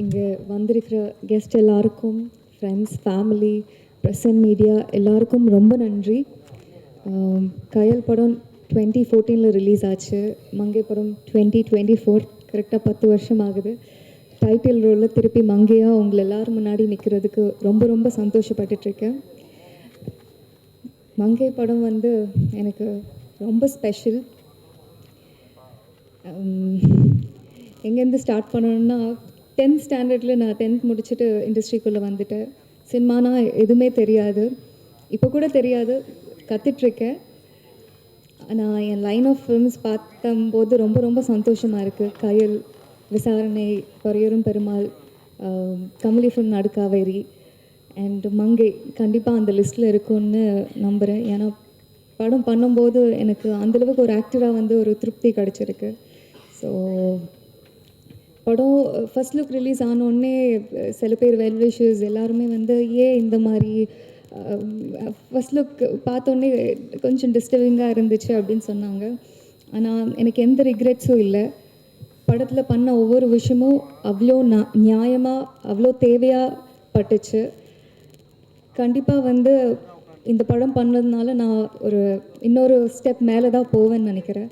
இங்கே வந்திருக்கிற கெஸ்ட் எல்லாருக்கும் friends family press and media எல்லாருக்கும் ரொம்ப நன்றி. கயல் படம் டுவெண்ட்டி ஃபோர்டீனில் ரிலீஸ் ஆச்சு. மங்கை படம் டுவெண்ட்டி டுவெண்ட்டி ஃபோர் கரெக்டாக பத்து வருஷம் ஆகுது. டைட்டில் ரோலில் திருப்பி மங்கையாக உங்களை எல்லோரும் முன்னாடி நிற்கிறதுக்கு ரொம்ப ரொம்ப சந்தோஷப்பட்டுட்ருக்கேன். மங்கை படம் வந்து எனக்கு ரொம்ப ஸ்பெஷல் எங்கேருந்து ஸ்டார்ட் பண்ணணுன்னா டென்த் ஸ்டாண்டர்டில் நான் டென்த் முடிச்சுட்டு இண்டஸ்ட்ரிக்குள்ளே வந்துட்டேன். சினிமானா எதுவுமே தெரியாது. இப்போ கூட தெரியாது. கற்றுட்ருக்கேன் நான் என் லைன் ஆஃப் ஃபிலிம்ஸ் பார்த்தம்போது ரொம்ப ரொம்ப சந்தோஷமாக இருக்குது கயல் விசாரணை பொறையரும் பெருமாள் கமலி ஃபிலிம் நடுக்காவேரி அண்ட் மங்கை கண்டிப்பாக அந்த லிஸ்ட்டில் இருக்கும்னு நம்புகிறேன் ஏன்னா படம் பண்ணும்போது எனக்கு அந்தளவுக்கு ஒரு ஆக்டராக வந்து ஒரு திருப்தி கிடச்சிருக்கு. ஸோ படம் ஃபர்ஸ்ட் லுக் ரிலீஸ் ஆனோடனே சில பேர் வெல் விஷஸ் எல்லாருமே வந்து ஏன் இந்த மாதிரி? ஃபர்ஸ்ட் லுக் பார்த்தோன்னே கொஞ்சம் டிஸ்டர்பிங்காக இருந்துச்சு அப்படின்னு சொன்னாங்க. ஆனால் எனக்கு எந்த ரிக்ரெட்ஸும் இல்லை. படத்தில் பண்ண ஒவ்வொரு விஷயமும் அவ்வளோ ந நியாயமாக அவ்வளோ தேவையாக பட்டுச்சு. கண்டிப்பாக வந்து இந்த படம் பண்ணதுனால நான் ஒரு இன்னொரு ஸ்டெப் மேலே தான் போவேன்னு நினைக்கிறேன்.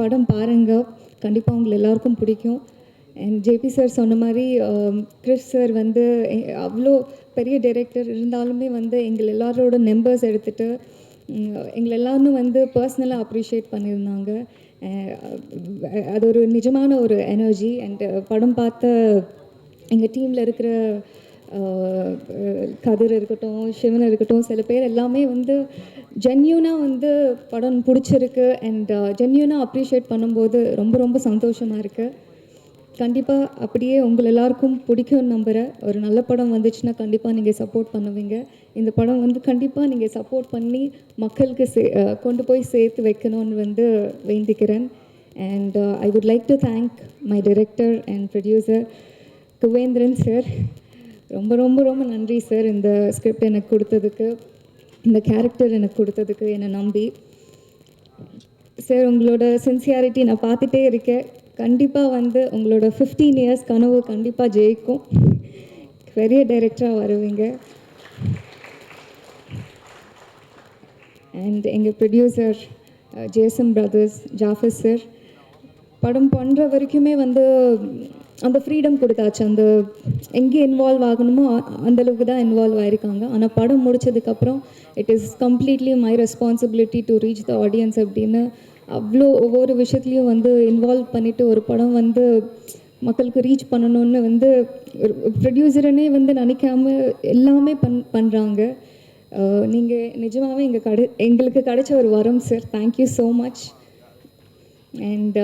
படம் பாருங்கள் கண்டிப்பாக உங்களை எல்லாருக்கும் பிடிக்கும். அண்ட் ஜேபி சார் சொன்ன மாதிரி um, கிறிஸ் சார் வந்து அவ்வளோ பெரிய டைரக்டர் இருந்தாலுமே வந்து எங்கள் எல்லாரோட நெம்பர்ஸ் எடுத்துகிட்டு எங்களை எல்லாருமே வந்து பர்சனலாக அப்ரிஷியேட் பண்ணியிருந்தாங்க. அது ஒரு நிஜமான ஒரு எனர்ஜி அண்ட் படம் பார்த்த எங்கள் டீமில் இருக்கிற கதிர் இருக்கட்டும் சிவன் இருக்கட்டும் சில பேர் எல்லாமே வந்து ஜென்யூனாக வந்து படம் பிடிச்சிருக்கு அண்ட் ஜென்யூனாக அப்ரிஷியேட் பண்ணும்போது ரொம்ப ரொம்ப சந்தோஷமாக இருக்குது கண்டிப்பாக அப்படியே உங்கள் எல்லாருக்கும் பிடிக்கும்னு நம்புகிறேன் ஒரு நல்ல படம் வந்துச்சுன்னா கண்டிப்பாக நீங்கள் சப்போர்ட் பண்ணுவீங்க. இந்த படம் வந்து கண்டிப்பாக நீங்கள் சப்போர்ட் பண்ணி மக்களுக்கு சே கொண்டு போய் சேர்த்து வைக்கணும்னு வந்து வேண்டிக்கிறேன். And I would like to thank my director and producer Guvendran sir ரொம்ப ரொம்ப ரொம்ப நன்றி சார் இந்த ஸ்கிரிப்ட் எனக்கு கொடுத்ததுக்கு இந்த கேரக்டர் எனக்கு கொடுத்ததுக்கு என்னை நம்பி. சார் உங்களோட சின்சியாரிட்டி நான் பார்த்துட்டே இருக்கேன். கண்டிப்பாக வந்து உங்களோட ஃபிஃப்டீன் இயர்ஸ் கனவு கண்டிப்பாக ஜெயிக்கும். பெரிய டைரக்டராக வருவீங்க. அண்ட் எங்கள் producer Jesam brothers Jaffer sir படம் பண்ணுற வரைக்குமே வந்து அந்த ஃப்ரீடம் கொடுத்தாச்சு. அந்த எங்கே இன்வால்வ் ஆகணுமோ அந்தளவுக்கு தான் இன்வால்வ் ஆயிருக்காங்க. ஆனால் படம் முடிச்சதுக்கப்புறம் it is completely my responsibility to reach the audience அப்படின்னு அவ்வளோ ஒவ்வொரு விஷயத்துலையும் வந்து இன்வால்வ் பண்ணிவிட்டு ஒரு படம் வந்து மக்களுக்கு ரீச் பண்ணணும்னு வந்து ப்ரொடியூசரனே வந்து நினைக்காம எல்லாமே பண் பண்ணுறாங்க நீங்கள் நிஜமாகவே எங்கள் கடை எங்களுக்கு கிடைச்ச ஒரு வரம் sir thank you so much and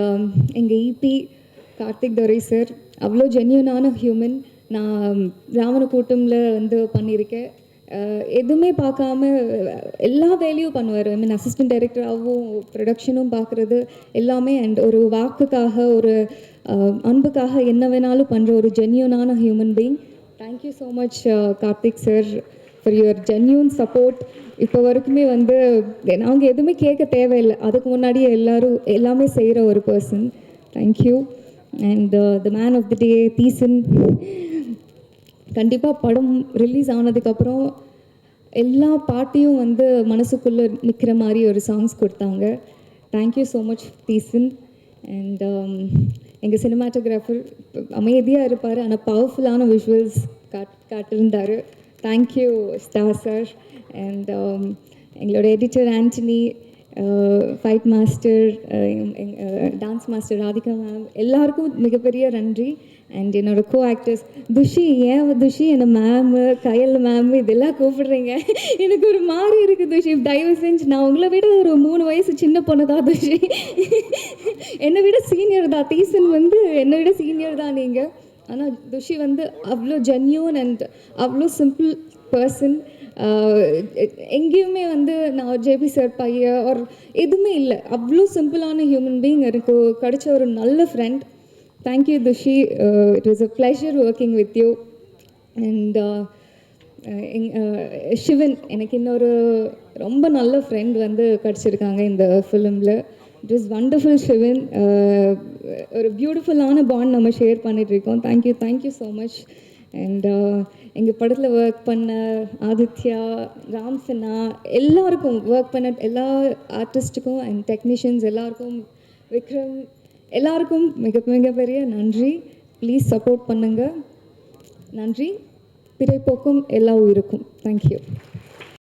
எங்கள் இபி கார்த்திக் துரை சார். அவ்வளோ ஜென்யூனான ஹியூமன் நான் ராமனக்கூட்டமில் வந்து பண்ணியிருக்கேன். எதுவுமே பார்க்காம எல்லா வேலையும் பண்ணுவார். ஐ மீன் அசிஸ்டன்ட் டைரக்டராகவும் ப்ரொடக்ஷனும் பார்க்குறது எல்லாமே அண்ட் ஒரு வாக்குக்காக ஒரு அன்புக்காக என்ன வேணாலும் பண்ணுற ஒரு ஜென்யூனான human being thank you so much Karthik sir for your genuine support இப்போ வரைக்குமே வந்து நாங்கள் எதுவுமே கேட்க தேவையில்லை. அதுக்கு முன்னாடியே எல்லோரும் எல்லாமே செய்கிற ஒரு person thank you and the man of the day Theesan கண்டிப்பாக படம் ரிலீஸ் ஆனதுக்கப்புறம் எல்லா பாட்டையும் வந்து மனசுக்குள்ளே நிற்கிற மாதிரி ஒரு சாங்ஸ் கொடுத்தாங்க. Thank you so much Theesan and எங்கள் சினிமாட்டோகிராஃபர் அமைதியாக இருப்பார் ஆனால் பவர்ஃபுல்லான விஷுவல்ஸ் காட் காட்டியிருந்தார் thank you star sir and எங்களோட editor Antony fight master dance master Radhika ma'am எல்லாருக்கும் மிகப்பெரிய நன்றி. அண்ட் என்னோட கோ ஆக்டர்ஸ் துஷி ஏன் துஷி என்னை மேமு கயல் மேம் இதெல்லாம் கூப்பிடுறீங்க? எனக்கு ஒரு மாதிரி இருக்குது துஷி. தயவு செஞ்சு நான் உங்களை விட ஒரு மூணு வயசு சின்ன பொண்ணு தான் துஷி. என்னை விட சீனியர் தான். தீசன் வந்து என்னை விட சீனியர் தான் நீங்கள் ஆனால் துஷி வந்து அவ்வளோ ஜென்யூன் அண்ட் அவ்வளோ சிம்பிள் பர்சன் எங்கேயுமே வந்து நான் ஜேபி சார் பைய ஒரு எதுவுமே இல்லை. அவ்வளோ சிம்பிளான ஹியூமன் பீயிங் எனக்கு கிடைச்ச ஒரு நல்ல friend thank you Thushi it was a pleasure working with you and Sivan எனக்கு இன்னொரு ரொம்ப நல்ல ஃப்ரெண்ட் வந்து கிடச்சிருக்காங்க இந்த ஃபிலிமில் இட் இஸ் வண்டர்ஃபுல் சிவன் ஒரு பியூட்டிஃபுல்லான பாண்ட் நம்ம ஷேர் பண்ணிட்டு இருக்கோம். Thank you thank you so much and uh, எங்கள் படத்தில் ஒர்க் பண்ண ஆதித்யா ராம் சின்ஹா எல்லாருக்கும் ஒர்க் பண்ண எல்லா ஆர்டிஸ்ட்டுக்கும் அண்ட் டெக்னீஷியன்ஸ் எல்லாருக்கும் விக்ரம் எல்லாருக்கும் மிக மிகப்பெரிய நன்றி. ப்ளீஸ் சப்போர்ட் பண்ணுங்கள் நன்றி. பிறைப்போக்கும் எல்லா உயிருக்கும். தேங்க்யூ